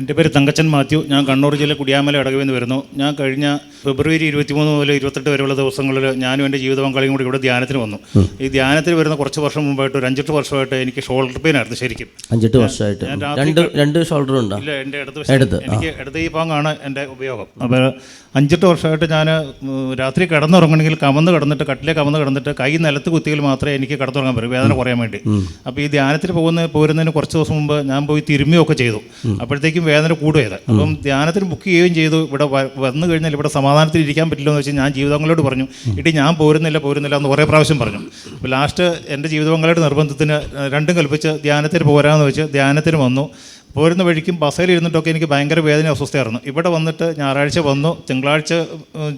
എന്റെ പേര് തങ്കച്ചൻ മാത്യു. ഞാൻ കണ്ണൂർ ജില്ല കുടിയാമല അടകവിൽ നിന്ന് വരുന്നു. ഞാൻ കഴിഞ്ഞ ഫെബ്രുവരി ഇരുപത്തിമൂന്ന് മുതൽ ഇരുപത്തെട്ട് വരെയുള്ള ദിവസങ്ങളിൽ ഞാനും എന്റെ ജീവിത പങ്കാളിയും കൂടി ഇവിടെ ധ്യാനത്തിന് വന്നു. ഈ ധ്യാനത്തിൽ വരുന്ന കുറച്ച് വർഷം മുമ്പായിട്ട് ഒരു അഞ്ചെട്ട് വർഷമായിട്ട് എനിക്ക് ഷോൾഡർ പെയിൻ ആയിരുന്നു ശരിക്കും. അഞ്ചെട്ട് വർഷമായിട്ട്. രണ്ട് രണ്ട് ഷോൾഡർ ഉണ്ടോ? ഇല്ല എന്റെ ഇടത് ഇടത്, എനിക്ക് ഇടത് ഈ പാങ്ങാണ് എന്റെ ഉപയോഗം. അപ്പോൾ അഞ്ചെട്ട് വർഷമായിട്ട് ഞാൻ രാത്രി കിടന്നുറങ്ങണമെങ്കിൽ കമന്ന് കിടന്നിട്ട് കട്ടിലെ കമന്ന് കിടന്നിട്ട് കൈ നിലത്ത് കുത്തിയിൽ മാത്രമേ എനിക്ക് കിടന്നുറങ്ങാൻ പറ്റൂ വേദന കുറയാൻ വേണ്ടി. അപ്പോൾ ഈ ധ്യാനത്തിൽ പോകുന്ന പോരുന്നതിന് കുറച്ച് ദിവസം മുമ്പ് ഞാൻ പോയി തിരുമ്മിയൊക്കെ ചെയ്തു. അപ്പോഴത്തേക്കും വേദന കൂടുകയത് അപ്പം ധ്യാനത്തിന് ബുക്ക് ചെയ്യുകയും ചെയ്തു. ഇവിടെ വന്നു കഴിഞ്ഞാൽ ഇവിടെ സമാധാനത്തിൽ ഇരിക്കാൻ പറ്റില്ല എന്ന് വെച്ചാൽ ഞാൻ ജീവിതങ്ങളോട് പറഞ്ഞു. ഇടി ഞാൻ പോരുന്നില്ല പോരുന്നില്ല എന്ന് കുറേ പ്രാവശ്യം പറഞ്ഞു. അപ്പോൾ ലാസ്റ്റ് എന്റെ ജീവിതങ്ങളുടെ നിർബന്ധത്തിന് രണ്ടും കൽപ്പിച്ച് ധ്യാനത്തിന് പോരാന്ന് വെച്ച് ധ്യാനത്തിന് വന്നു. പോരുന്ന വഴിക്കും ബസ്സിൽ ഇരുന്നിട്ടൊക്കെ എനിക്ക് ഭയങ്കര വേദന അസ്വസ്ഥയായിരുന്നു ഇവിടെ വന്നിട്ട് ഞായറാഴ്ച വന്നു. തിങ്കളാഴ്ച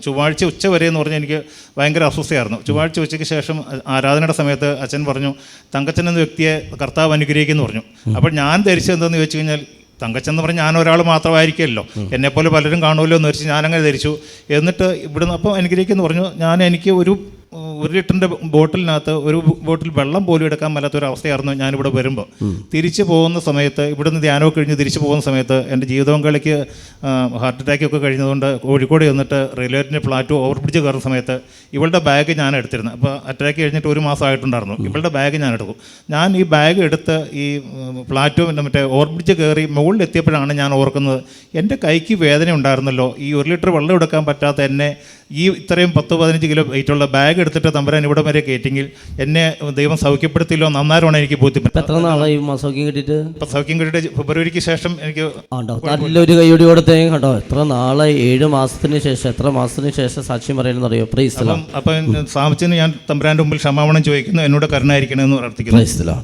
ചൊവ്വാഴ്ച ഉച്ച വരെ എന്ന് പറഞ്ഞാൽ എനിക്ക് ഭയങ്കര അസ്വസ്ഥയായിരുന്നു ചൊവ്വാഴ്ച ഉച്ചയ്ക്ക് ശേഷം ആരാധനയുടെ സമയത്ത് അച്ഛൻ പറഞ്ഞു തങ്കച്ചൻ എന്ന വ്യക്തിയെ കർത്താവ് അനുഗ്രഹിക്കുന്നു പറഞ്ഞു. അപ്പോൾ ഞാൻ ധരിച്ചത് എന്താണെന്ന് ചോദിച്ചു കഴിഞ്ഞാൽ തങ്കച്ചൻ എന്ന് പറഞ്ഞാൽ ഞാൻ ഒരാൾ മാത്രമായിരിക്കുമല്ലോ എന്നെപ്പോലെ പലരും കാണുമല്ലോ എന്ന് വെച്ച് ഞാനങ്ങനെ ധരിച്ചു. എന്നിട്ട് ഇവിടുന്ന് അപ്പോൾ അനുഗ്രഹിക്കുന്നു പറഞ്ഞു. ഞാൻ എനിക്ക് ഒരു ഒരു ലിറ്ററിന്റെ ബോട്ടിലിനകത്ത് ഒരു ബോട്ടിൽ വെള്ളം പോലും എടുക്കാൻ മേലാത്ത ഒരു അവസ്ഥയായിരുന്നു ഞാനിവിടെ വരുമ്പോൾ തിരിച്ചു പോകുന്ന സമയത്ത് ഇവിടുന്ന് ധ്യാനമൊക്കെ കഴിഞ്ഞ് തിരിച്ചു പോകുന്ന സമയത്ത് എന്റെ ജീവിത പങ്കാളിക്ക് ഹാർട്ട് അറ്റാക്കൊക്കെ കഴിഞ്ഞതുകൊണ്ട് കോഴിക്കോട് ചെന്നിട്ട് റെയിൽവേറ്റിന്റെ പ്ലാറ്റോ ഓവർ ബ്രിഡ്ജ് കയറുന്ന സമയത്ത് ഇവളുടെ ബാഗ് ഞാൻ എടുത്തിരുന്നു. അപ്പോൾ അറ്റാക്ക് കഴിഞ്ഞിട്ട് ഒരു മാസമായിട്ടുണ്ടായിരുന്നു ഇവളുടെ ബാഗ് ഞാൻ എടുക്കും ഞാൻ ഈ ബാഗ് എടുത്ത് ഈ പ്ലാറ്റോ മറ്റേ ഓവർ ബ്രിഡ്ജ് കയറി മുകളിൽ എത്തിയപ്പോഴാണ് ഞാൻ ഓർക്കുന്നത് എന്റെ കൈക്ക് വേദന ഉണ്ടായിരുന്നല്ലോ ഈ ഒരു ലിറ്റർ വെള്ളം എടുക്കാൻ പറ്റാത്ത എന്നെ ഈ ഇത്രയും പത്ത് പതിനഞ്ച് കിലോ വെയിറ്റുള്ള ബാഗ് എടുത്തിട്ട് തമ്പുരാൻ ഇവിടെ വരെ കയറ്റിങ്ങിൽ എന്നെ ദൈവം സൗഖ്യപ്പെടുത്തില്ലോ നന്നാരമാണ് എനിക്ക് ബോധ്യപ്പെട്ടത്. കിട്ടിയിട്ട്? ഇപ്പം സൗഖ്യം കിട്ടിയിട്ട് ഫെബ്രുവരിക്ക് ശേഷം എനിക്ക് നല്ലൊരു കൈയോടി കൊടുത്തേ കണ്ടോ? എത്ര നാളെ ഏഴ് മാസത്തിന് ശേഷം എത്ര മാസത്തിന് ശേഷം സാക്ഷ്യം പറയുന്നത് അറിയോ പ്രൈസ്തല അപ്പം സാമിച്ചിന് ഞാൻ തമ്പുരാന്റെ മുമ്പിൽ ക്ഷമാപണം ചോദിക്കുന്നു എന്നോട് കരുണായിരിക്കണമെന്ന് പ്രാർത്ഥിക്കുന്നു.